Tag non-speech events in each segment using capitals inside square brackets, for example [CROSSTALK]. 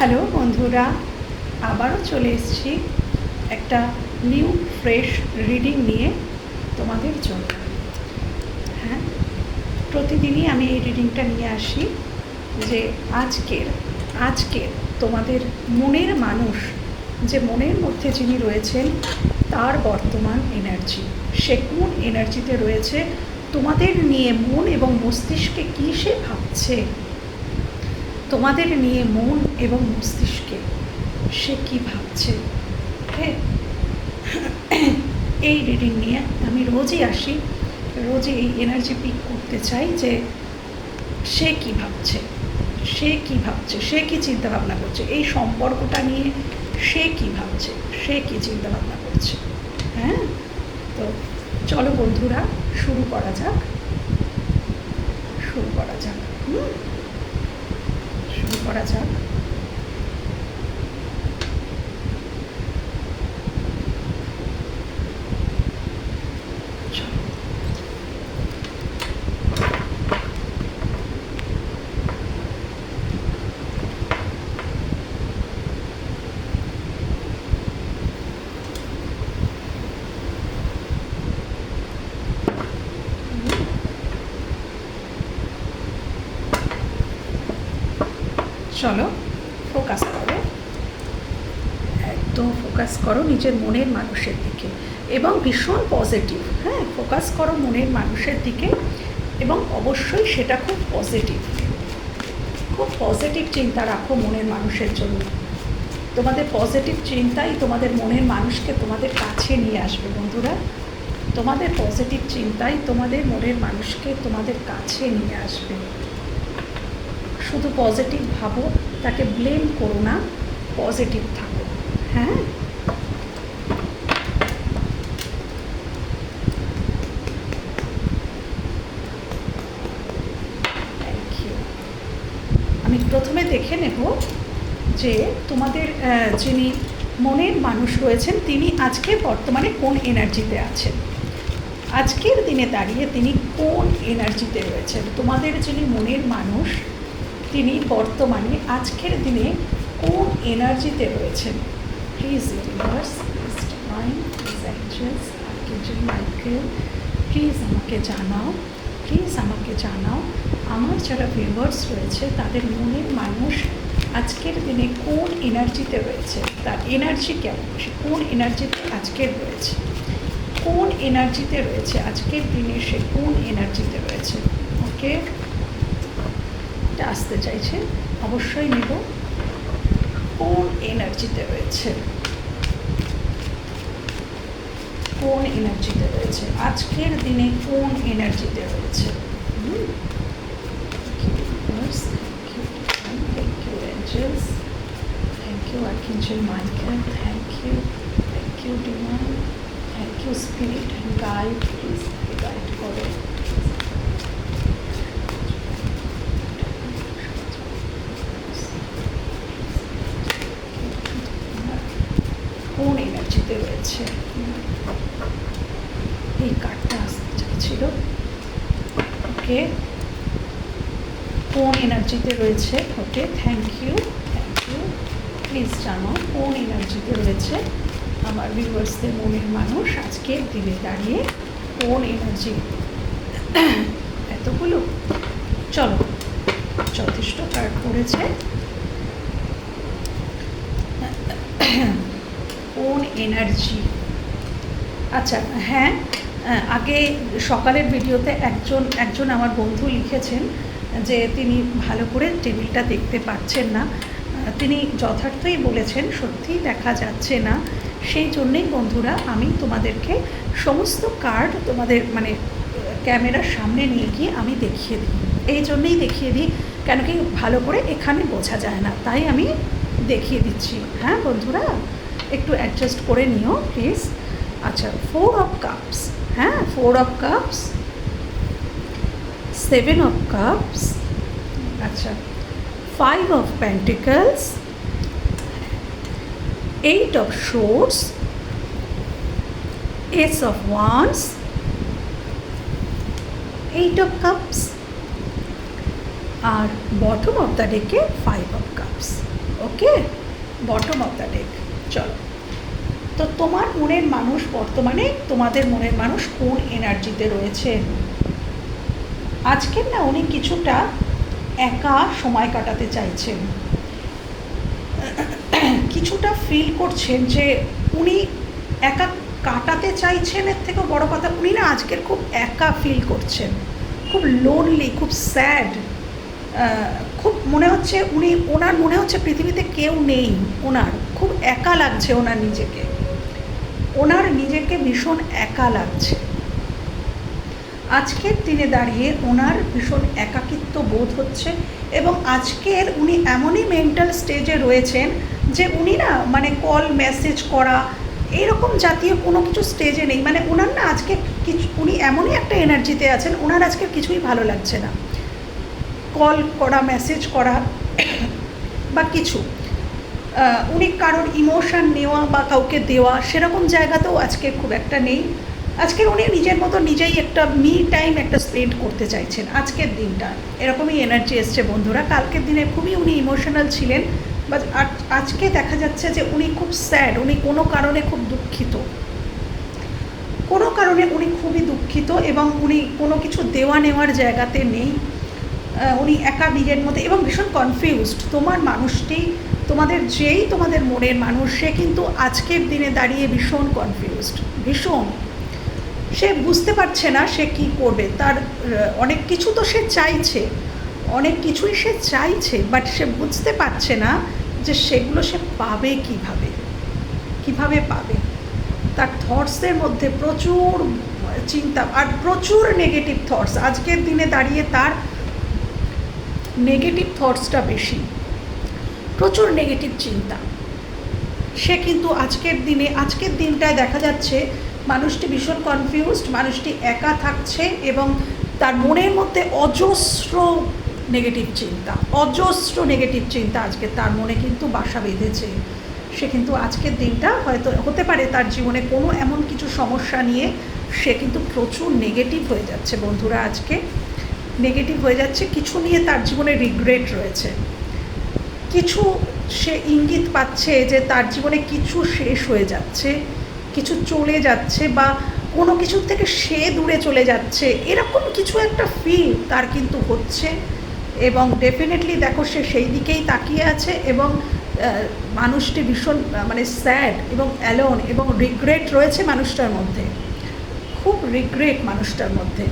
Hello বন্ধুরা, আবারও চলে এসেছি একটা নিউ ফ্রেশ রিডিং নিয়ে তোমাদের জন্য। হ্যাঁ প্রতিদিনই আমি এই রিডিংটা নিয়ে আসি যে আজকের আজকের তোমাদের মনের মানুষ, যে মনের মধ্যে যিনি রয়েছেন, তার বর্তমান এনার্জি সে কোন এনার্জিতে রয়েছে, তোমাদের নিয়ে মন এবং মস্তিষ্কে কী সে ভাবছে তোমাদের নিয়ে মন এবং মস্তিষ্কে সে কী ভাবছে? হ্যাঁ এই রিডিং নিয়ে আমি রোজই আসি, রোজই এই এনার্জি পিক করতে চাই যে সে কী ভাবছে? সে কী ভাবছে? সে কী চিন্তা ভাবনা করছে? এই সম্পর্কটা নিয়ে সে কী ভাবছে? সে কী চিন্তা ভাবনা করছে? হ্যাঁ? তো চলো বন্ধুরা, শুরু করা যাক। শুরু করা যাক। হুম? করা যাক চলো। চলো ফোকাস করো। একদম ফোকাস করো নিজের মনের মানুষের দিকে এবং ভীষণ পজিটিভ হ্যাঁ? ফোকাস করো মনের মানুষের দিকে এবং অবশ্যই সেটা খুব পজিটিভ খুব পজিটিভ চিন্তা রাখো মনের মানুষের জন্য। তোমাদের পজিটিভ চিন্তাই তোমাদের মনের মানুষকে তোমাদের কাছে নিয়ে আসবে বন্ধুরা। তোমাদের পজিটিভ চিন্তাই তোমাদের মনের মানুষকে তোমাদের কাছে নিয়ে আসবে। শুধু পজিটিভ ভাবো, তাকে ব্লেম করো না পজিটিভ থাকো। হ্যাঁ? আমি প্রথমে দেখে নেব যে তোমাদের যিনি মনের মানুষ রয়েছেন, তিনি আজকে বর্তমানে কোন এনার্জিতে আছেন? আজকের দিনে দাঁড়িয়ে তিনি কোন এনার্জিতে রয়েছেন? তোমাদের যিনি মনের মানুষ বর্তমানে আজকের দিনে কোন এনার্জিতে রয়েছেন? প্লিজ ইউনিভার্স মাইকেল প্লিজ আমাকে জানাও প্লিজ আমাকে জানাও। আমার যারা ভিউয়ার্স রয়েছে, তাদের মনের মানুষ আজকের দিনে কোন এনার্জিতে রয়েছে? তার এনার্জি কেমন? সে কোন এনার্জিতে আজকের রয়েছে? কোন এনার্জিতে রয়েছে? আজকের দিনে সে কোন এনার্জিতে রয়েছে? ওকে এটা আসতে চাইছে, অবশ্যই নেব। কোন এনার্জিতে রয়েছে? কোন এনার্জিতে রয়েছে? আজকের দিনে কোন এনার্জিতে রয়েছে? Thank you archangel Michael thank you thank you demand thank you spirit guide please guide করো কোন রয়েছে এই কার্ডটা আসতে চাইছিল। ওকে। কোন এনার্জিতে রয়েছে? Okay thank you thank you please জানো কোন এনার্জিতে রয়েছে? আমার ভিউয়ার্সদের মনের মানুষ আজকের দিনে দাঁড়িয়ে কোন এনার্জি এতগুলো? চলো, যথেষ্ট কার্ড পড়েছে কোন এনার্জি আচ্ছা হ্যাঁ আগে সকালের ভিডিওতে একজন একজন আমার বন্ধু লিখেছেন যে তিনি ভালো করে টেবিলটা দেখতে পাচ্ছেন না। তিনি যথার্থই বলেছেন সত্যিই দেখা যাচ্ছে না। সেই জন্যেই বন্ধুরা, আমি তোমাদেরকে সমস্ত কার্ড তোমাদের মানে ক্যামেরার সামনে নিয়ে গিয়ে আমি দেখিয়ে দিই। এই জন্যেই দেখিয়ে দিই, কেন কি ভালো করে এখানে বোঝা যায় না। তাই আমি দেখিয়ে দিচ্ছি। হ্যাঁ বন্ধুরা? একটু অ্যাডজাস্ট করে নিও প্লিজ আচ্ছা ফোর অফ কাপস হ্যাঁ? Four of cups seven of cups আচ্ছা five of pentacles eight of swords ace of wands eight of cups R bottom of the ডেকে five of cups okay okay bottom of the deck চলো। তো তোমার মনের মানুষ বর্তমানে তোমাদের মনের মানুষ কোন এনার্জিতে রয়েছে? আজকের না উনি কিছুটা একা সময় কাটাতে চাইছেন। কিছুটা ফিল করছেন যে উনি একা কাটাতে চাইছেন, এর থেকেও বড় কথা, উনি না আজকের খুব একা ফিল করছেন। খুব লোনলি খুব স্যাড খুব মনে হচ্ছে উনি, ওনার মনে হচ্ছে পৃথিবীতে কেউ নেই ওনার। খুব একা লাগছে ওনার নিজেকে। ওনার নিজেকে ভীষণ একা লাগছে। আজকের দিনে দাঁড়িয়ে ওনার ভীষণ একাকিত্ব বোধ হচ্ছে এবং আজকের উনি এমনই মেন্টাল স্টেজে রয়েছেন যে উনি না মানে কল মেসেজ করা, এইরকম জাতীয় কোনো কিছু স্টেজে নেই। মানে ওনার না আজকে কিছু, উনি এমনই একটা এনার্জিতে আছেন, ওনার আজকে কিছুই ভালো লাগছে না। কল করা মেসেজ করা [COUGHS] বা কিছু। উনি কারোর ইমোশন নেওয়া বা কাউকে দেওয়া সেরকম জায়গাতেও আজকে খুব একটা নেই। আজকের উনি নিজের মতো নিজেই একটা মি টাইম একটা স্পেন্ড করতে চাইছেন। আজকের দিনটা। এরকমই এনার্জি এসছে বন্ধুরা। কালকের দিনে খুবই উনি ইমোশনাল ছিলেন বাট আজকে দেখা যাচ্ছে যে উনি খুব স্যাড উনি কোনো কারণে খুব দুঃখিত। কোনো কারণে উনি খুবই দুঃখিত এবং উনি কোনো কিছু দেওয়া নেওয়ার জায়গাতে নেই। উনি একা নিজের মধ্যে এবং ভীষণ কনফিউজড তোমার মানুষটি, তোমাদের যেই তোমাদের মনের মানুষ, সে কিন্তু আজকের দিনে দাঁড়িয়ে ভীষণ কনফিউজড ভীষণ। সে বুঝতে পারছে না সে কি করবে। তার অনেক কিছু তো সে চাইছে, অনেক কিছুই সে চাইছে বাট সে বুঝতে পারছে না যে সেগুলো সে পাবে কীভাবে কীভাবে পাবে। তার থটসের মধ্যে প্রচুর চিন্তা, আর প্রচুর নেগেটিভ থটস আজকের দিনে দাঁড়িয়ে তার নেগেটিভ থটসটা বেশি। প্রচুর নেগেটিভ চিন্তা। সে কিন্তু আজকের দিনে, আজকের দিনটায় দেখা যাচ্ছে মানুষটি ভীষণ কনফিউজড মানুষটি একা থাকছে এবং তার মনের মধ্যে অজস্র নেগেটিভ চিন্তা, অজস্র নেগেটিভ চিন্তা আজকে তার মনে কিন্তু বাসা বেঁধেছে। সে কিন্তু আজকের দিনটা হয়তো হতে পারে তার জীবনে কোনো এমন কিছু সমস্যা নিয়ে সে কিন্তু প্রচুর নেগেটিভ হয়ে যাচ্ছে। বন্ধুরা, আজকে নেগেটিভ হয়ে যাচ্ছে, কিছু নিয়ে তার জীবনে রিগ্রেট রয়েছে। কিছু সে ইঙ্গিত পাচ্ছে যে তার জীবনে কিছু শেষ হয়ে যাচ্ছে, কিছু চলে যাচ্ছে বা কোনো কিছুর থেকে সে দূরে চলে যাচ্ছে, এরকম কিছু একটা ফিল তার কিন্তু হচ্ছে এবং ডেফিনেটলি দেখো সে সেই দিকেই তাকিয়ে আছে এবং মানুষটি ভীষণ মানে স্যাড এবং অ্যালোন এবং রিগ্রেট রয়েছে মানুষটার মধ্যে। খুব রিগ্রেট মানুষটার মধ্যে।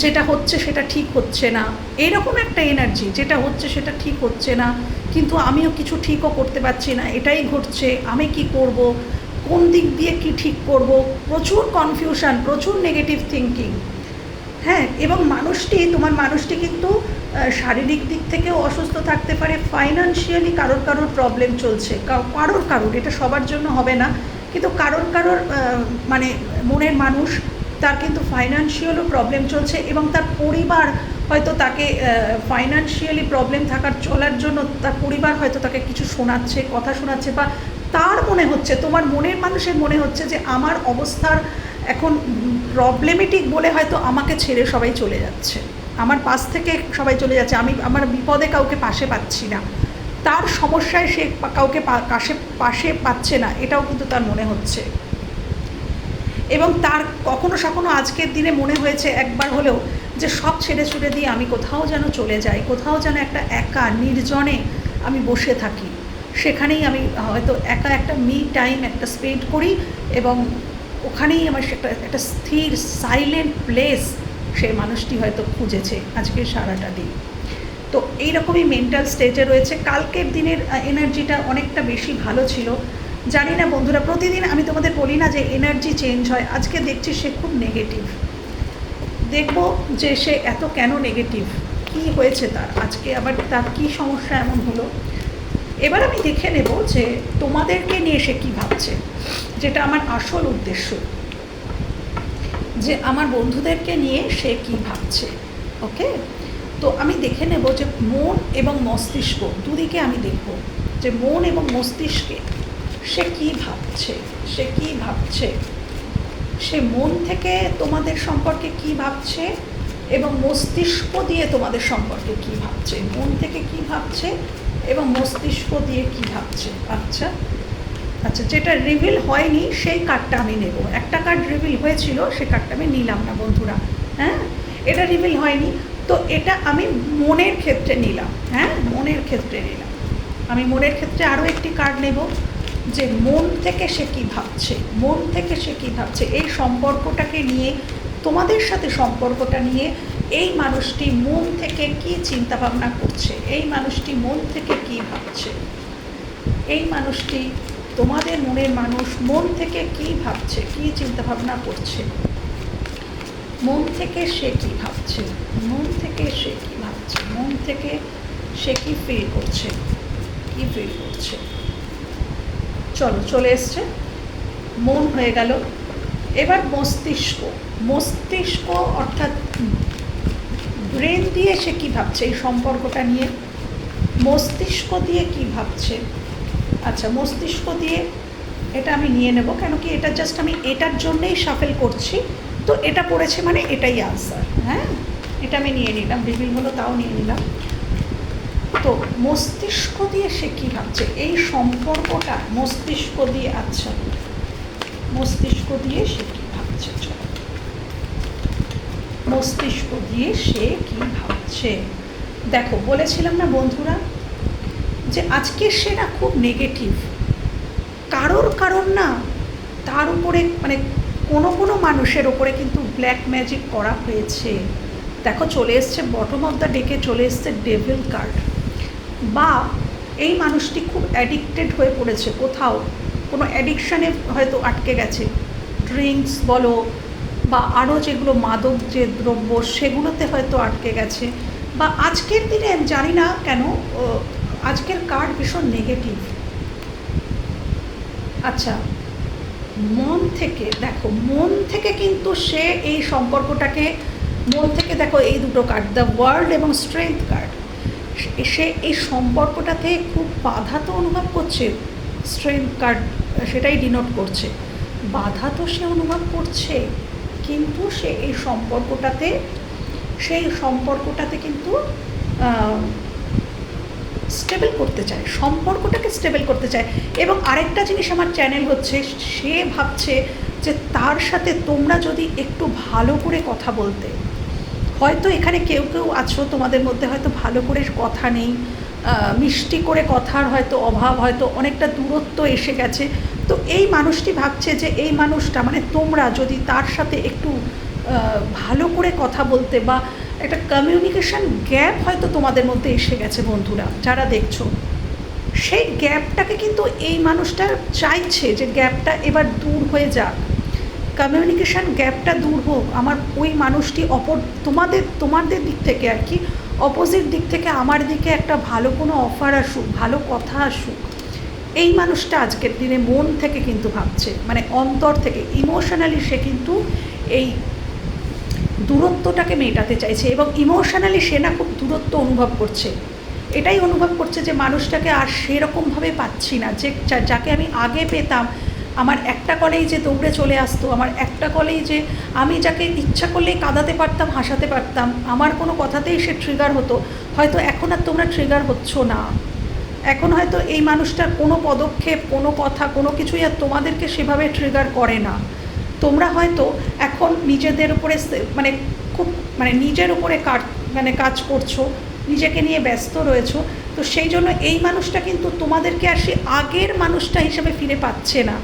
যেটা হচ্ছে সেটা ঠিক হচ্ছে না। এরকম একটা এনার্জি যেটা হচ্ছে সেটা ঠিক হচ্ছে না, কিন্তু আমিও কিছু ঠিকও করতে পারছি না, এটাই ঘটছে, আমি কি করব, কোন দিক দিয়ে কি ঠিক করব, প্রচুর কনফিউশন প্রচুর নেগেটিভ থিঙ্কিং হ্যাঁ এবং মানুষটি, তোমার মানুষটি কিন্তু শারীরিক দিক থেকেও অসুস্থ থাকতে পারে ফাইন্যান্সিয়ালি কারোর কারোর প্রবলেম চলছে কারোর কারোর, এটা সবার জন্য হবে না, কিন্তু কারোর কারোর মানে মনের মানুষ তার কিন্তু ফাইন্যান্সিয়ালও প্রবলেম চলছে এবং তার পরিবার হয়তো তাকে ফাইন্যান্সিয়ালি প্রবলেম থাকার চলার জন্য তার পরিবার হয়তো তাকে কিছু শোনাচ্ছে, কথা শোনাচ্ছে বা তার মনে হচ্ছে, তোমার মনের মানুষের মনে হচ্ছে যে আমার অবস্থার এখন প্রবলেমেটিক বলে হয়তো আমাকে ছেড়ে সবাই চলে যাচ্ছে। আমার পাশ থেকে সবাই চলে যাচ্ছে, আমি আমার বিপদে কাউকে পাশে পাচ্ছি না। তার সমস্যায় সে কাউকে পাশে পাশে পাচ্ছে না, এটাও কিন্তু তার মনে হচ্ছে। এবং তার কখনো সখনো আজকের দিনে মনে হয়েছে একবার হলেও যে সব ছেড়ে ছুড়ে দিয়ে আমি কোথাও যেন চলে যাই, কোথাও যেন একটা একা, নির্জনে আমি বসে থাকি। সেখানেই আমি হয়তো একা একটা মি টাইম একটা স্পেন্ড করি এবং ওখানেই আমার একটা একটা স্থির সাইলেন্ট প্লেস সে মানুষটি হয়তো খুঁজেছে আজকে সারাটা দিন। তো এইরকমই মেন্টাল স্টেজে রয়েছে। কালকের দিনের এনার্জিটা অনেকটা বেশি ভালো ছিল। জানি না বন্ধুরা, প্রতিদিন আমি তোমাদের বলি না যে এনার্জি চেঞ্জ হয়। আজকে দেখছি সে খুব নেগেটিভ দেখব যে সে এত কেন নেগেটিভ কি হয়েছে তার? আজকে আবার তার কি সমস্যা এমন হলো? এবার আমি দেখে নেব যে তোমাদেরকে নিয়ে সে কী ভাবছে। যেটা আমার আসল উদ্দেশ্য। যে আমার বন্ধুদেরকে নিয়ে সে কি ভাবছে। ওকে? তো আমি দেখে নেব যে মন এবং মস্তিষ্ক, দুদিকে আমি দেখব যে মন এবং মস্তিষ্কে সে কি ভাবছে? সে কি ভাবছে? সে মন থেকে তোমাদের সম্পর্কে কি ভাবছে? এবং মস্তিষ্ক দিয়ে তোমাদের সম্পর্কে কি ভাবছে? মন থেকে কি ভাবছে? এবং মস্তিষ্ক দিয়ে কি ভাবছে? আচ্ছা আচ্ছা যেটা রিভিল হয়নি, সেই কার্ডটা আমি নেব। একটা কার্ড রিভিল হয়েছিল, সে কার্ডটা আমি নিলাম না, বন্ধুরা। হ্যাঁ? এটা রিভিল হয়নি, তো এটা আমি মনের ক্ষেত্রে নিলাম। হ্যাঁ? মনের ক্ষেত্রে নিলাম। আমি মনের ক্ষেত্রে আরও একটি কার্ড নেব। যে মন থেকে সে কী ভাবছে, মন থেকে সে কী ভাবছে, এই সম্পর্কটাকে নিয়ে, তোমাদের সাথে সম্পর্কটা নিয়ে এই মানুষটি মন থেকে কি চিন্তাভাবনা করছে, এই মানুষটি মন থেকে কি ভাবছে, এই মানুষটি তোমাদের মনের মানুষ মন থেকে কি ভাবছে, কি চিন্তা ভাবনা করছে, মন থেকে সে কি ভাবছে, মন থেকে সে কি ভাবছে, মন থেকে সে কি ফিল করছে, কি ফিল করছে। চলো, চলে এসছে। মন হয়ে গেল। এবার মস্তিষ্ক। মস্তিষ্ক অর্থাৎ ব্রেন দিয়ে সে কী ভাবছে এই সম্পর্কটা নিয়ে? মস্তিষ্ক দিয়ে কি ভাবছে? আচ্ছা মস্তিষ্ক দিয়ে এটা আমি নিয়ে নেব, কেন কি এটা জাস্ট আমি এটার জন্যেই সাফেল করছি। তো এটা পড়েছে মানে এটাই আনসার হ্যাঁ? এটা আমি নিয়ে নিলাম রিভিল তাও নিয়ে নিলাম। তো মস্তিষ্ক দিয়ে সে কী ভাবছে? এই সম্পর্কটা মস্তিষ্ক দিয়ে আচ্ছা মস্তিষ্ক দিয়ে সে কী ভাবছে? মস্তিষ্ক দিয়ে সে কি ভাবছে? দেখো, বলেছিলাম না বন্ধুরা যে আজকে সে না খুব নেগেটিভ কারোর কারণ না তার উপরে মানে কোনো কোনো মানুষের ওপরে কিন্তু ব্ল্যাক ম্যাজিক করা হয়েছে। দেখো, চলে এসছে বটম অফ দ্য ডেকে চলে এসছে ডেভিল কার্ড বা এই মানুষটি খুব অ্যাডিক্টেড হয়ে পড়েছে কোথাও। কোনো অ্যাডিকশানে হয়তো আটকে গেছে। ড্রিঙ্কস বলো বা আরও যেগুলো মাদক যে দ্রব্য, সেগুলোতে হয়তো আটকে গেছে। বা আজকের দিনে আমি জানি না কেন আজকের কার্ড ভীষণ নেগেটিভ আচ্ছা মন থেকে, দেখো, মন থেকে কিন্তু সে এই সম্পর্কটাকে, মন থেকে দেখো এই দুটো কার্ড দ্য ওয়ার্ল্ড এবং স্ট্রেংথ কার্ড সে এই সম্পর্কটাতে খুব বাধা তো অনুভব করছে স্ট্রেংথ কার্ড সেটাই ডিনোট করছে। বাধা তো সে অনুভব করছে, কিন্তু সে এই সম্পর্কটাতে সেই সম্পর্কটাতে কিন্তু স্টেবল করতে চায়, সম্পর্কটাকে স্টেবল করতে চায়। এবং আরেকটা জিনিস আমার চ্যানেল হচ্ছে, সে ভাবছে যে তার সাথে তোমরা যদি একটু ভালো করে কথা বলতে হয়তো এখানে কেউ কেউ আছো, তোমাদের মধ্যে হয়তো ভালো করে কথা নেই মিষ্টি করে কথার হয়তো অভাব, হয়তো অনেকটা দূরত্ব এসে গেছে। তো এই মানুষটি ভাবছে যে এই মানুষটা মানে তোমরা যদি তার সাথে একটু ভালো করে কথা বলতে বা একটা কমিউনিকেশন গ্যাপ হয়তো তোমাদের মধ্যে এসে গেছে বন্ধুরা, যারা দেখছ। সেই গ্যাপটাকে কিন্তু এই মানুষটা চাইছে যে গ্যাপটা এবার দূর হয়ে যাক। কমিউনিকেশন গ্যাপটা দূর হোক, আমার ওই মানুষটি অপর, তোমাদের তোমাদের দিক থেকে আর কি অপোজিট দিক থেকে আমার দিকে একটা ভালো কোনো অফার আসুক, ভালো কথা আসুক, এই মানুষটা আজকের দিনে মন থেকে কিন্তু ভাবছে মানে অন্তর থেকে ইমোশনালি সে কিন্তু এই দূরত্বটাকে মেটাতে চাইছে এবং ইমোশনালি সে না খুব দূরত্ব অনুভব করছে। এটাই অনুভব করছে যে মানুষটাকে আর সেরকমভাবে পাচ্ছি না যে, যাকে আমি আগে পেতাম আমার একটা কলেই যে দৌড়ে চলে আসতো, আমার একটা কলেই যে আমি যাকে ইচ্ছা করলেই কাঁদাতে পারতাম, হাসাতে পারতাম, আমার কোনো কথাতেই সে ট্রিগার হতো। হয়তো এখন আর তোমরা ট্রিগার হচ্ছ না। এখন হয়তো এই মানুষটার কোনো পদক্ষেপ, কোনো কথা, কোনো কিছুই আর তোমাদেরকে সেভাবে ট্রিগার করে না। তোমরা হয়তো এখন নিজেদের উপরে মানে খুব মানে নিজের উপরে কাজ মানে কাজ করছ নিজেকে নিয়ে ব্যস্ত রয়েছো, তো সেই জন্য এই মানুষটা কিন্তু তোমাদেরকে আর সে আগের মানুষটা হিসেবে ফিরে পাচ্ছে না।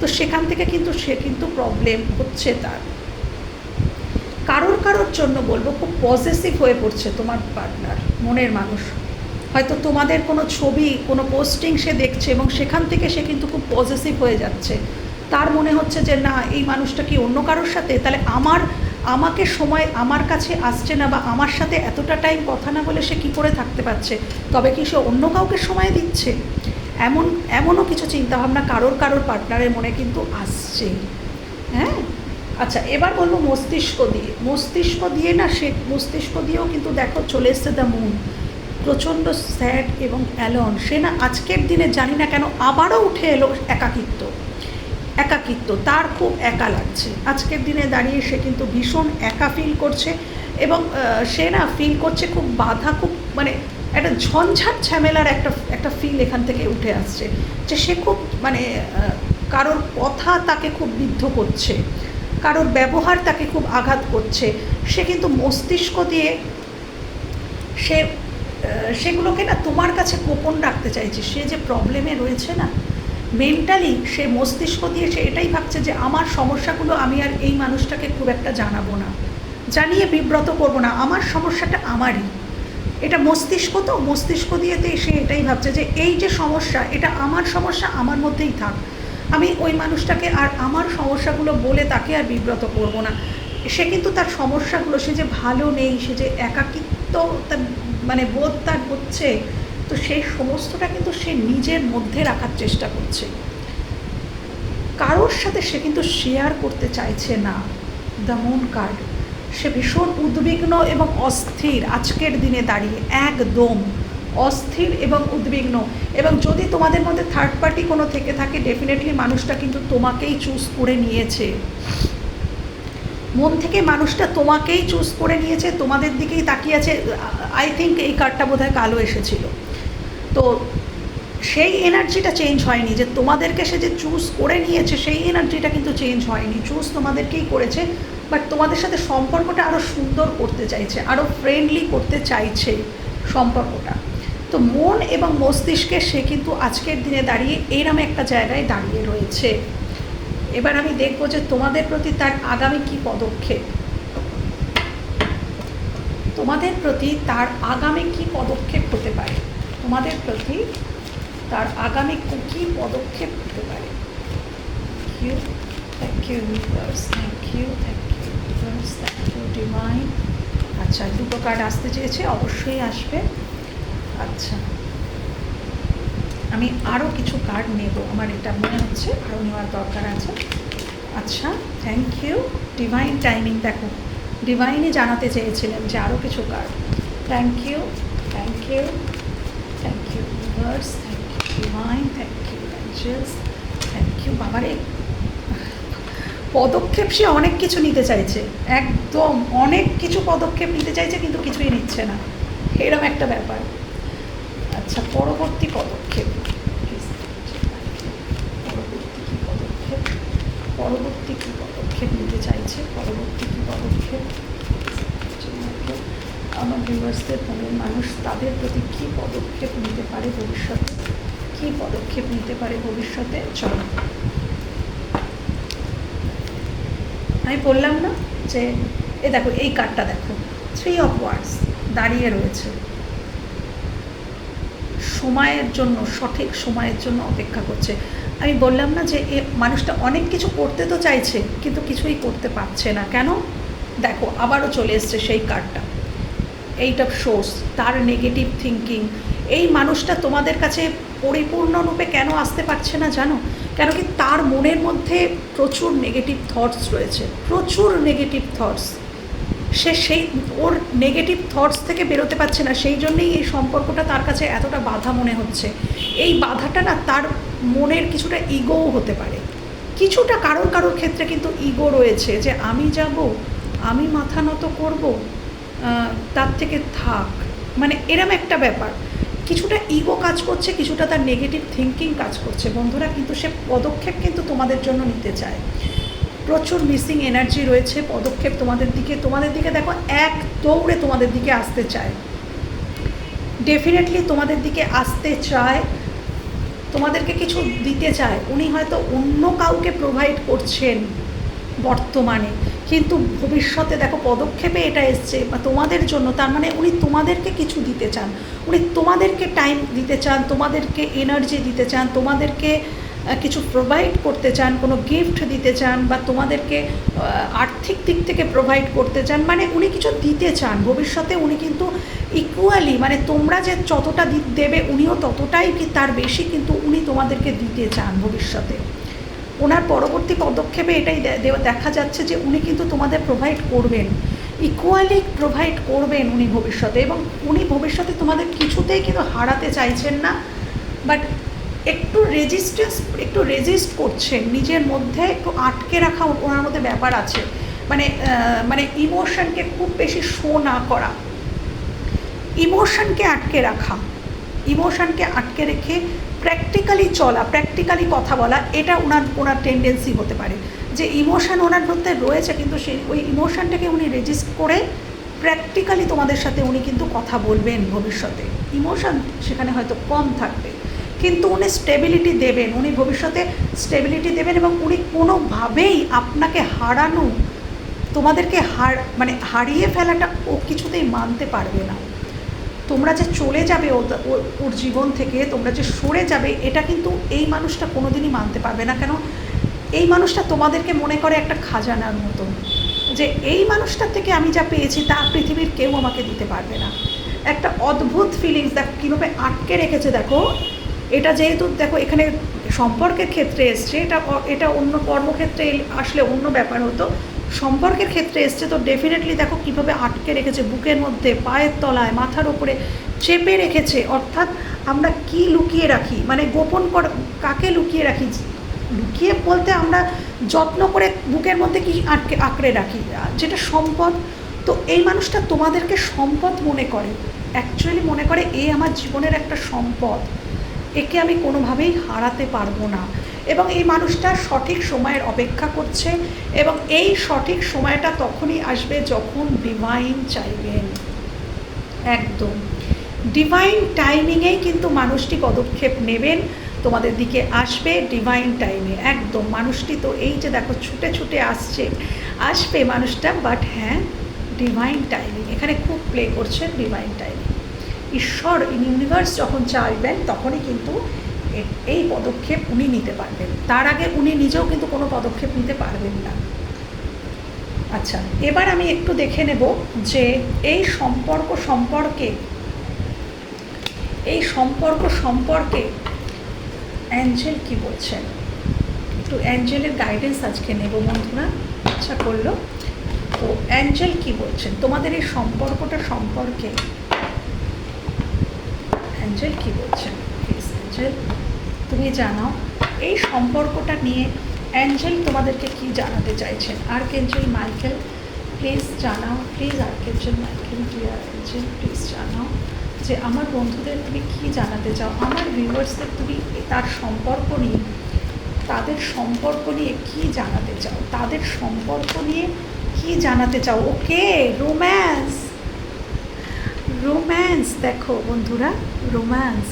তো সেখান থেকে কিন্তু সে কিন্তু প্রবলেম হচ্ছে তার। কারোর কারোর জন্য বলব, খুব পজিটিভ হয়ে পড়ছে তোমার পার্টনার মনের মানুষ। হয়তো তোমাদের কোনো ছবি, কোনো পোস্টিং সে দেখছে এবং সেখান থেকে সে কিন্তু খুব পজিটিভ হয়ে যাচ্ছে। তার মনে হচ্ছে যে, না, এই মানুষটা কি অন্য কারোর সাথে? তাহলে আমার আমাকে সময় আমার কাছে আসছে না বা আমার সাথে এতটা টাইম কথা না বলে সে কী করে থাকতে পারছে? তবে কি সে অন্য কাউকে সময় দিচ্ছে? এমন, এমনও কিছু চিন্তাভাবনা কারোর কারোর পার্টনারের মনে কিন্তু আসছে। হ্যাঁ? আচ্ছা এবার বলব মস্তিষ্ক দিয়ে। মস্তিষ্ক দিয়ে না সে, মস্তিষ্ক দিয়েও কিন্তু দেখো চলে এসছে দ্য মুন প্রচণ্ড স্যাড এবং অ্যালন সে না আজকের দিনে জানি না কেন আবারও উঠে এলো একাকিত্ব। একাকিত্ব, তার খুব একা লাগছে। আজকের দিনে দাঁড়িয়ে সে কিন্তু ভীষণ একা ফিল করছে এবং সে না ফিল করছে খুব বাধা, খুব মানে একটা ঝঞ্ঝাট ঝামেলার একটা একটা ফিল এখান থেকে উঠে আসছে যে সে খুব মানে কারোর কথা তাকে খুব বিদ্ধ করছে, কারোর ব্যবহার তাকে খুব আঘাত করছে। সে কিন্তু মস্তিষ্ক দিয়ে সে সেগুলোকে না তোমার কাছে গোপন রাখতে চাইছে। সে যে প্রবলেমে রয়েছে না মেন্টালি সে মস্তিষ্ক দিয়ে সে এটাই ভাবছে যে আমার সমস্যাগুলো আমি আর এই মানুষটাকে খুব একটা জানাব না। জানিয়ে বিব্রত করব না, আমার সমস্যাটা আমারই। এটা মস্তিষ্ক তো, মস্তিষ্ক দিয়েতে সে এটাই ভাবছে যে এই যে সমস্যা, এটা আমার সমস্যা, আমার মধ্যেই থাক। আমি ওই মানুষটাকে আর আমার সমস্যাগুলো বলে তাকে আর বিব্রত করব না। সে কিন্তু তার সমস্যাগুলো, সে যে ভালো নেই, সে যে একাকিত্ব মানে বোধ তার হচ্ছে তো সেই সমস্তটা কিন্তু সে নিজের মধ্যে রাখার চেষ্টা করছে। কারোর সাথে সে কিন্তু শেয়ার করতে চাইছে না। দ্য মুন কার্ড সে ভীষণ উদ্বিগ্ন এবং অস্থির আজকের দিনে দাঁড়িয়ে, একদম অস্থির এবং উদ্বিগ্ন। এবং যদি তোমাদের মধ্যে থার্ড পার্টি কোনো থেকে থাকে ডেফিনেটলি মানুষটা কিন্তু তোমাকেই চুজ করে নিয়েছে। মন থেকে মানুষটা তোমাকেই চুজ করে নিয়েছে, তোমাদের দিকেই তাকিয়ে আছে। আই থিঙ্ক এই কার্ডটা বোধহয় কালো এসেছিল। তো সেই এনার্জিটা চেঞ্জ হয়নি যে তোমাদেরকে সে যে চুজ করে নিয়েছে, সেই এনার্জিটা কিন্তু চেঞ্জ হয়নি। চুজ তোমাদেরকেই করেছে বাট তোমাদের সাথে সম্পর্কটা আরও সুন্দর করতে চাইছে আরও ফ্রেন্ডলি করতে চাইছে সম্পর্কটা। তো মন এবং মস্তিষ্কে সে কিন্তু আজকের দিনে দাঁড়িয়ে এইরকম একটা জায়গায় দাঁড়িয়ে রয়েছে। এবার আমি দেখব যে তোমাদের প্রতি তার আগামী কি পদক্ষেপ। তোমাদের প্রতি তার আগামী কি পদক্ষেপ হতে পারে? তোমাদের প্রতি তার আগামী কি পদক্ষেপ হতে পারে? You thank you thank you thank thank you divine আচ্ছা দুটো কার্ড আসতে চেয়েছে, অবশ্যই আসবে। আচ্ছা আমি আরও কিছু কার্ড নেব, আমার এটা মনে হচ্ছে আরও নেওয়ার দরকার আছে। আচ্ছা থ্যাংক ইউ ডিভাইন টাইমিং দেখো ডিভাইনই জানাতে চেয়েছিলেন যে আরও কিছু card thank you thank you thank you universe thank you divine thank you angels thank you বাবারে। পদক্ষেপ সে অনেক কিছু নিতে চাইছে। একদম অনেক কিছু পদক্ষেপ নিতে চাইছে, কিন্তু কিছুই নিচ্ছে না। এরম একটা ব্যাপার। আচ্ছা পরবর্তী পদক্ষেপ। পরবর্তী কী পদক্ষেপ? পরবর্তী কী পদক্ষেপ নিতে চাইছে? পরবর্তী কী পদক্ষেপ? আমার ভিউয়ার্সদের মনের মানুষ তাদের প্রতি কী পদক্ষেপ নিতে পারে ভবিষ্যতে? কী পদক্ষেপ নিতে পারে ভবিষ্যতে? চলো। আমি বললাম না যে এ দেখো, এই কার্ডটা দেখো। থ্রি অফ ওয়ার্ডস দাঁড়িয়ে রয়েছে। সময়ের জন্য, সঠিক সময়ের জন্য অপেক্ষা করছে। আমি বললাম না যে, এ মানুষটা অনেক কিছু করতে তো চাইছে, কিন্তু কিছুই করতে পারছে না। কেন? দেখো, আবারও চলে এসছে সেই কার্ডটা এইট সোর্স তার নেগেটিভ থিঙ্কিং এই মানুষটা তোমাদের কাছে পরিপূর্ণরূপে কেন আসতে পারছে না জানো? কেন কি তার মনের মধ্যে প্রচুর নেগেটিভ থটস রয়েছে, প্রচুর নেগেটিভ থটস সে সেই, ওর নেগেটিভ থটস থেকে বেরোতে পারছে না, সেই জন্যেই এই সম্পর্কটা তার কাছে এতটা বাধা মনে হচ্ছে। এই বাধাটা না তার মনের কিছুটা ইগোও হতে পারে। কিছুটা কারোর কারোর ক্ষেত্রে কিন্তু ইগো রয়েছে যে আমি যাব, আমি মাথা নত করব তার থেকে থাক। মানে এরম একটা ব্যাপার। কিছুটা ইগো কাজ করছে, কিছুটা তার নেগেটিভ থিঙ্কিং কাজ করছে। বন্ধুরা, কিন্তু সে পদক্ষেপ কিন্তু তোমাদের জন্য নিতে চায়। প্রচুর মিসিং এনার্জি রয়েছে পদক্ষেপ তোমাদের দিকে। তোমাদের দিকে দেখো, এক দৌড়ে তোমাদের দিকে আসতে চায়। ডেফিনেটলি তোমাদের দিকে আসতে চায়, তোমাদেরকে কিছু দিতে চায়। উনি হয়তো অন্য কাউকে প্রোভাইড করছেন বর্তমানে। কিন্তু ভবিষ্যতে দেখো পদক্ষেপে এটা এসছে বা তোমাদের জন্য, তার মানে উনি তোমাদেরকে কিছু দিতে চান। উনি তোমাদেরকে টাইম দিতে চান, তোমাদেরকে এনার্জি দিতে চান, তোমাদেরকে কিছু প্রোভাইড করতে চান, কোনো গিফট দিতে চান বা তোমাদেরকে আর্থিক দিক থেকে প্রোভাইড করতে চান। মানে উনি কিছু দিতে চান, ভবিষ্যতে উনি কিন্তু ইকুয়ালি মানে তোমরা যে যতটা দেবে উনিও ততটাই কি তার বেশি কিন্তু উনি তোমাদেরকে দিতে চান ভবিষ্যতে। ওনার পরবর্তী পদক্ষেপে এটাই দেখা যাচ্ছে যে উনি কিন্তু তোমাদের প্রোভাইড করবেন। ইকুয়ালি প্রোভাইড করবেন উনি ভবিষ্যতে এবং উনি ভবিষ্যতে তোমাদের কিছুতেই কিন্তু হারাতে চাইছেন না। বাট একটু রেজিস্ট্যান্স একটু রেজিস্ট করছেন। নিজের মধ্যে একটু আটকে রাখা ওনার মধ্যে ব্যাপার আছে। মানে মানে ইমোশনকে খুব বেশি শো না করা। ইমোশনকে আটকে রাখা। ইমোশনকে আটকে রেখে প্র্যাকটিক্যালি চলা প্র্যাকটিক্যালি কথা বলা, এটা ওনার ওনার টেন্ডেন্সি হতে পারে। যে ইমোশান ওনার মধ্যে রয়েছে, কিন্তু সেই ওই ইমোশনটাকে উনি রেজিস্ট করে প্র্যাকটিক্যালি তোমাদের সাথে উনি কিন্তু কথা বলবেন ভবিষ্যতে। ইমোশান সেখানে হয়তো কম থাকবে। কিন্তু উনি স্টেবিলিটি দেবেন, উনি ভবিষ্যতে স্টেবিলিটি দেবেন এবং উনি কোনোভাবেই আপনাকে হারানো, তোমাদেরকে হার মানে হারিয়ে ফেলাটা ও কিছুতেই মানতে পারবে না। তোমরা যে চলে যাবে ওর জীবন থেকে, তোমরা যে সরে যাবে, এটা কিন্তু এই মানুষটা কোনোদিনই মানতে পারবে না। কেন? এই মানুষটা তোমাদেরকে মনে করে একটা খাজানার মতন যে এই মানুষটার থেকে আমি যা পেয়েছি, তা পৃথিবীর কেউ আমাকে দিতে পারবে না। একটা অদ্ভুত ফিলিংস দেখো, কীভাবে আটকে রেখেছে, দেখো। এটা যেহেতু, দেখো, এখানে সম্পর্কের ক্ষেত্রে এসছে, এটা এটা অন্য কর্মক্ষেত্রে আসলে অন্য ব্যাপার হতো। সম্পর্কের ক্ষেত্রে এসছে তো ডেফিনেটলি দেখো কীভাবে আটকে রেখেছে, বুকের মধ্যে, পায়ের তলায়, মাথার ওপরে চেপে রেখেছে। অর্থাৎ আমরা কি লুকিয়ে রাখি? মানে গোপন কর, কাকে লুকিয়ে রাখি? লুকিয়ে বলতে আমরা যত্ন করে বুকের মধ্যে কি আটকে, আঁকড়ে রাখি? যেটা সম্পদ। তো এই মানুষটা তোমাদেরকে সম্পদ মনে করে। অ্যাকচুয়ালি মনে করে, এ আমার জীবনের একটা সম্পদ। একে আমি কোনোভাবেই হারাতে পারব না। এবং এই মানুষটা সঠিক সময়ের অপেক্ষা করছে এবং এই সঠিক সময়টা তখনই আসবে যখন ডিভাইন চাইবেন। একদম। ডিভাইন টাইমিংয়েই কিন্তু মানুষটি পদক্ষেপ নেবেন, তোমাদের দিকে আসবে ডিভাইন টাইমে একদম, মানুষটি তো এই যে দেখো ছুটে ছুটে আসছে, আসবে মানুষটা বাট হ্যাঁ ডিভাইন টাইমিং এখানে খুব প্লে করছেন ডিভাইন টাইমিং ঈশ্বর ইউনিভার্স যখন চাইবেন, তখনই কিন্তু এই পদক্ষেপ উনি নিতে পারবেন। তার আগে উনি নিজেও কিন্তু কোনো পদক্ষেপ নিতে পারবেন না। আচ্ছা এবার আমি একটু দেখে নেব যে এই সম্পর্ক সম্পর্কে, এই সম্পর্ক সম্পর্কে অ্যাঞ্জেল কি বলছেন? একটু অ্যাঞ্জেলের গাইডেন্স আজকে নেব বন্ধুরা, ইচ্ছা করল। তো অ্যাঞ্জেল কি বলছেন? তোমাদের এই সম্পর্কটা সম্পর্কে অ্যাঞ্জেল কি বলছেন? Please angel. তুমি জানাও, এই সম্পর্কটা নিয়ে অ্যাঞ্জেল তোমাদেরকে কি জানাতে চাইছেন আর কেঞ্জেল মাইকেল প্লিজ জানাও please archangel Michael dear angel please জানাও যে আমার বন্ধুদের তুমি কি জানাতে চাও? আমার ভিউয়ার্সদের তুমি তার সম্পর্ক নিয়ে, তাদের সম্পর্ক নিয়ে কি জানাতে চাও? তাদের সম্পর্ক নিয়ে কি জানাতে চাও? ওকে রোম্যান্স রোম্যান্স দেখো বন্ধুরা রোম্যান্স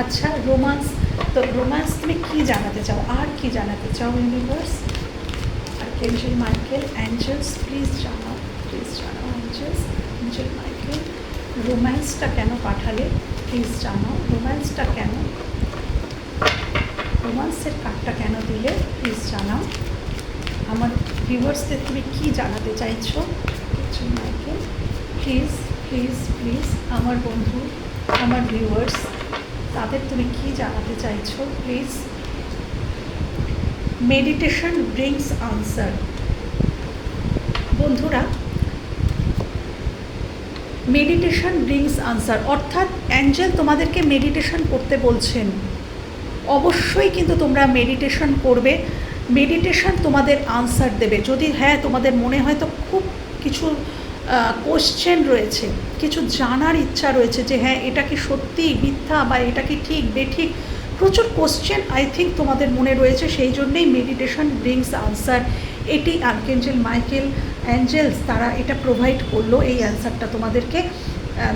আচ্ছা রোমান্স তো রোম্যান্স তুমি কি জানাতে চাও? আর কি জানাতে চাও universe archangel Michael angels please জানাও প্লিজ জানাও অ্যাঞ্জেলস অ্যাঞ্জেল মাইকেল রোম্যান্সটা কেন পাঠালে? প্লিজ জানাও রোম্যান্সটা কেন? রোমান্সের কার্ডটা কেন দিলে? প্লিজ জানাও। আমার ভিউয়ার্সদের তুমি কি জানাতে চাইছো? মাইকেল প্লিজ প্লিজ প্লিজ আমার বন্ধু, আমার ভিউয়ার্স তাদের তুমি কি জানাতে চাইছো প্লিজ মেডিটেশন ব্রিংস আনসার বন্ধুরা মেডিটেশন ব্রিংস আনসার অর্থাৎ অ্যাঞ্জেল তোমাদেরকে মেডিটেশন করতে বলছেন। অবশ্যই কিন্তু তোমরা মেডিটেশন করবে। মেডিটেশন তোমাদের আনসার দেবে। যদি হ্যাঁ তোমাদের মনে হয় তো খুব কিছু কোশ্চেন রয়েছে, কিছু জানার ইচ্ছা রয়েছে যে হ্যাঁ এটা কি সত্যি মিথ্যা বা এটা কি ঠিক, বেঠিক? প্রচুর কোশ্চেন আই থিঙ্ক তোমাদের মনে রয়েছে, সেই জন্যেই মেডিটেশন ব্রিংস আনসার এটি আর্কেঞ্জেল মাইকেল অ্যাঞ্জেলস তারা এটা প্রোভাইড করল, এই অ্যান্সারটা তোমাদেরকে।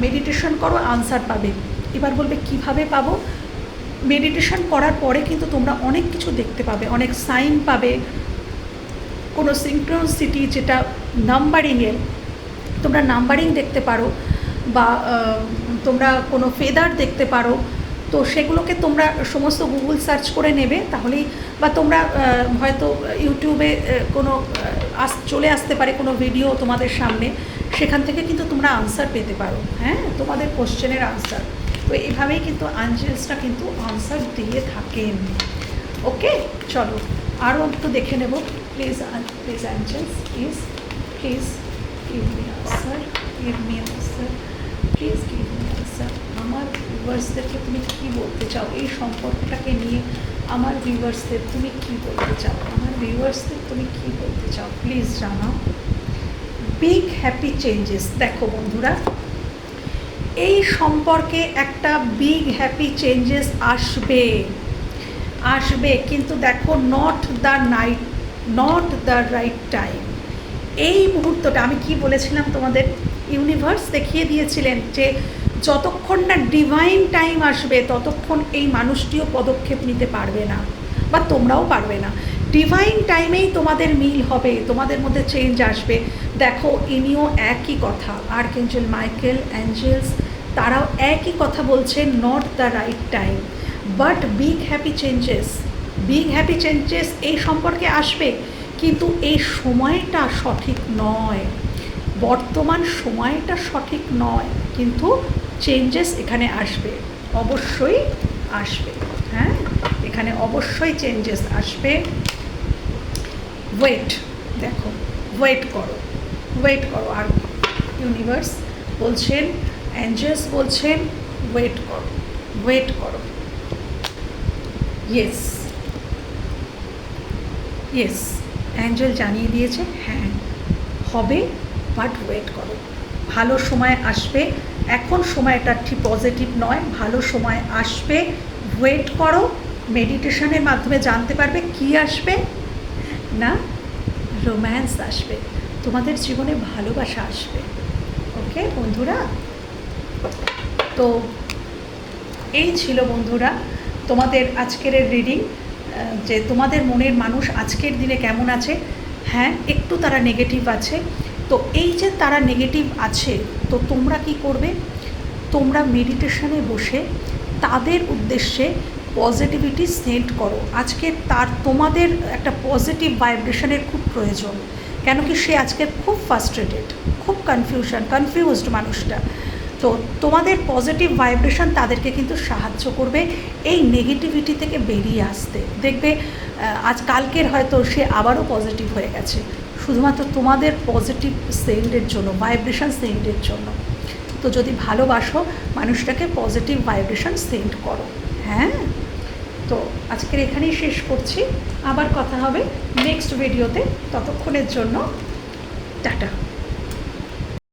মেডিটেশন করো আনসার পাবে। এবার বলবে, কীভাবে পাবো? মেডিটেশন করার পরে কিন্তু তোমরা অনেক কিছু দেখতে পাবে, অনেক সাইন পাবে। কোনো সিনক্রোসিটি যেটা নাম্বারিংয়ের তোমরা নাম্বারিং দেখতে পারো বা তোমরা কোনো ফেদার দেখতে পারো, তো সেগুলোকে তোমরা সমস্ত গুগল সার্চ করে নেবে তাহলেই, বা তোমরা হয়তো ইউটিউবে কোনো আস, চলে আসতে পারে কোনো ভিডিও তোমাদের সামনে, সেখান থেকে কিন্তু তোমরা আনসার পেতে পারো হ্যাঁ? তোমাদের কোশ্চেনের আনসার তো এইভাবেই কিন্তু আনজেলসটা কিন্তু আনসার দিয়ে থাকেন। ওকে চলো, আরও একটু দেখে নেব। Please please angels please please give me answer give me answer please give me answer আমার ভিউয়ার্সদেরকে তুমি কী বলতে চাও? এই সম্পর্কটাকে নিয়ে আমার ভিউয়ার্সদের তুমি কী বলতে চাও? আমার ভিউয়ার্সদের তুমি কী বলতে চাও? প্লিজ জানাও। বিগ হ্যাপি চেঞ্জেস দেখো বন্ধুরা, এই সম্পর্কে একটা বিগ হ্যাপি চেঞ্জেস আসবে। আসবে। কিন্তু দেখো not the night not the right time এই মুহূর্তটা আমি কি বলেছিলাম তোমাদের? ইউনিভার্স দেখিয়ে দিয়েছিলেন যে যতক্ষণ না ডিভাইন টাইম আসবে, ততক্ষণ এই মানুষটিও পদক্ষেপ নিতে পারবে না বা তোমরাও পারবে না। ডিভাইন টাইমেই তোমাদের মিল হবে, তোমাদের মধ্যে চেঞ্জ আসবে। দেখো, ইনিও একই কথা। আর্কেঞ্জেল মাইকেল অ্যাঞ্জেলস তারাও একই কথা বলছে not the right time but big happy changes big happy changes এই সম্পর্কে আসবে। কিন্তু এই সময়টা সঠিক নয়। বর্তমান সময়টা সঠিক নয়, কিন্তু চেঞ্জেস এখানে আসবে, অবশ্যই আসবে হ্যাঁ? এখানে অবশ্যই চেঞ্জেস আসবে। ওয়েট দেখো ওয়েট করো ওয়েট করো। আর ইউনিভার্স বলছেন অ্যাঞ্জেলস বলছেন ওয়েট করো ওয়েট করো। ইয়েস ইয়েস অ্যাঞ্জেল জানিয়ে দিয়েছে হ্যাঁ হবে বাট ওয়েট করো। ভালো সময় আসবে, এখন সময়টা ঠিক পজিটিভ নয়, ভালো সময় আসবে ওয়েট করো মেডিটেশনের মাধ্যমে জানতে পারবে কি আসবে, না রোম্যান্স আসবে। তোমাদের জীবনে ভালোবাসা আসবে। ওকে বন্ধুরা? তো এই ছিল বন্ধুরা, তোমাদের আজকের রিডিং যে তোমাদের মনের মানুষ আজকের দিনে কেমন আছে? হ্যাঁ একটু তারা নেগেটিভ আছে। তো এই যে তারা নেগেটিভ আছে, তো তোমরা কি করবে? তোমরা মেডিটেশনে বসে তাদের উদ্দেশ্যে পজিটিভিটি সেন্ড করো। আজকে তার তোমাদের একটা পজিটিভ ভাইব্রেশনের খুব প্রয়োজন। কেন কি সে আজকে খুব ফার্স্ট্রেটেড খুব কনফিউশন কনফিউজড মানুষটা। তো তোমাদের পজিটিভ ভাইব্রেশন তাদেরকে কিন্তু সাহায্য করবে এই নেগেটিভিটি থেকে বেরিয়ে আসতে। দেখবে আজ কালকের হয়তো সে আবারও পজিটিভ হয়ে গেছে। শুধুমাত্র তোমাদের পজিটিভ সেন্ডের জন্য ভাইব্রেশন সেন্ডের জন্য। তো যদি ভালোবাসো, মানুষটাকে পজিটিভ ভাইব্রেশন সেন্ড করো। হ্যাঁ? তো আজকের এখানেই শেষ করছি। আবার কথা হবে নেক্সট ভিডিওতে ততক্ষণের জন্য, টাটা।